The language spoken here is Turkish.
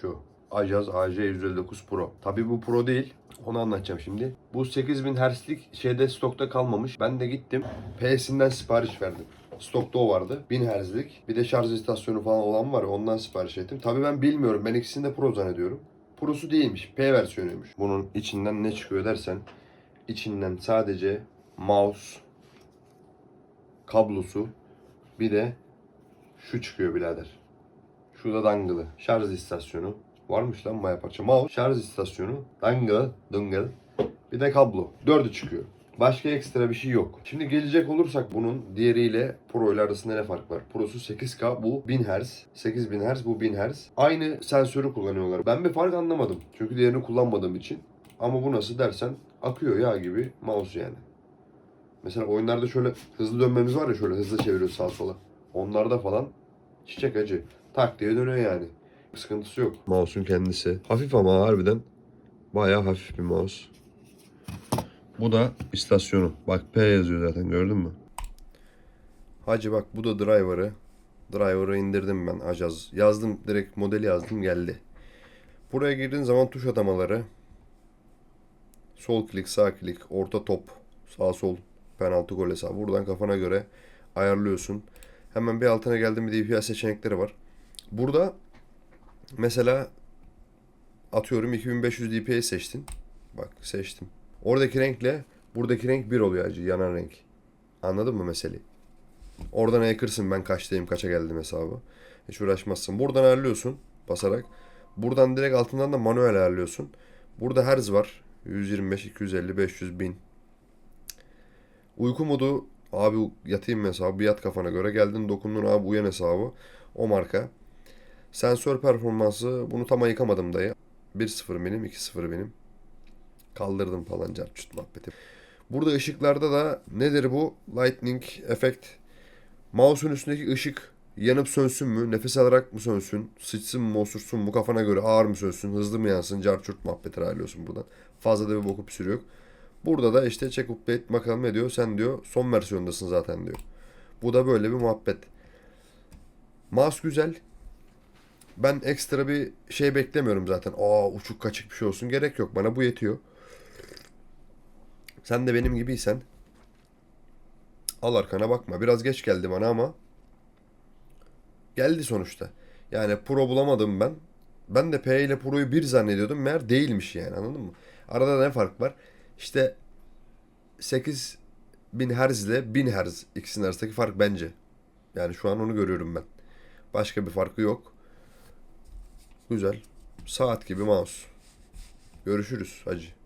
Şu. Ajaz AJ159 Pro. Tabii bu Pro değil. Onu anlatacağım şimdi. Bu 8000 Hz'lik şeyde stokta kalmamış. Ben de gittim. PS'inden sipariş verdim. Stokta o vardı. 1000 Hz'lik. Bir de şarj istasyonu falan olan var. Ondan sipariş ettim. Tabii ben bilmiyorum. Ben ikisini de Pro zannediyorum. Pro'su değilmiş. P versiyonuymuş. Bunun içinden ne çıkıyor dersen içinden sadece mouse kablosu bir de şu çıkıyor birader. Şurada dangle'ı. Şarj istasyonu. Varmış lan bayağı parça. Mouse, şarj istasyonu, dangle, dongle. Bir de kablo. Dördü çıkıyor. Başka ekstra bir şey yok. Şimdi gelecek olursak bunun diğeriyle Pro ile arasında ne fark var? Pro'su 8K, bu 1000 Hz. 8000 Hz, bu 1000 Hz. Aynı sensörü kullanıyorlar. Ben bir fark anlamadım. Çünkü diğerini kullanmadığım için. Ama bu nasıl dersen akıyor ya gibi mouse yani. Mesela oyunlarda şöyle hızlı dönmemiz var ya şöyle hızlı çeviriyoruz sağa sola. Onlarda falan çiçek acı. Tak diye dönüyor yani. Sıkıntısı yok. Mouse'un kendisi. Hafif ama harbiden bayağı hafif bir mouse. Bu da istasyonu. Bak P yazıyor zaten gördün mü? Hacı bak bu da driver'ı. Driver'ı indirdim ben Ajaz. Yazdım direkt modeli yazdım geldi. Buraya girdiğin zaman tuş atamaları. Sol klik, sağ klik, orta top, sağ sol, penaltı gol hesabı. Buradan kafana göre ayarlıyorsun. Hemen bir altına geldim bir DPI seçenekleri var. Burada mesela atıyorum 2500 DPI seçtin. Bak seçtim. Oradaki renkle buradaki renk bir oluyor acı yanan renk. Anladın mı meseleyi? Oradan ayıkırsın ben kaçtayım kaça geldim hesabı. Hiç uğraşmazsın. Buradan ayarlıyorsun basarak. Buradan direkt altından da manuel ayarlıyorsun. Burada herz var. 125, 250, 500, 1000. Uyku modu abi yatayım hesabı yat kafana göre. Geldin dokundun abi uyan hesabı. O marka. Sensör performansı bunu tam ayıkamadım dayı. 1.0 benim 2.0 benim. Kaldırdım falan carçut muhabbeti. Burada ışıklarda da nedir bu? Lightning efekt. Mouse'un üstündeki ışık yanıp sönsün mü? Nefes alarak mı sönsün? Sıçsın mı, osursun mu? Kafana göre ağır mı sönsün? Hızlı mı yansın? Carçurt muhabbeti ayarlıyorsun buradan. Fazla da bir boku püsür yok. Burada da işte check update bakalım ne diyor? Sen diyor son versiyondasın zaten diyor. Bu da böyle bir muhabbet. Mouse güzel. Ben ekstra bir şey beklemiyorum zaten. Aa uçuk kaçık bir şey olsun. Gerek yok. Bana bu yetiyor. Sen de benim gibiysen al arkana bakma. Biraz geç geldi bana ama geldi sonuçta. Yani Pro bulamadım ben. Ben de P ile Pro'yu bir zannediyordum. Meğer değilmiş yani anladın mı? Arada ne fark var? İşte 8000 Hz ile 1000 Hz ikisinin arasındaki fark bence. Yani şu an onu görüyorum ben. Başka bir farkı yok. Güzel. Saat gibi mouse. Görüşürüz hacı.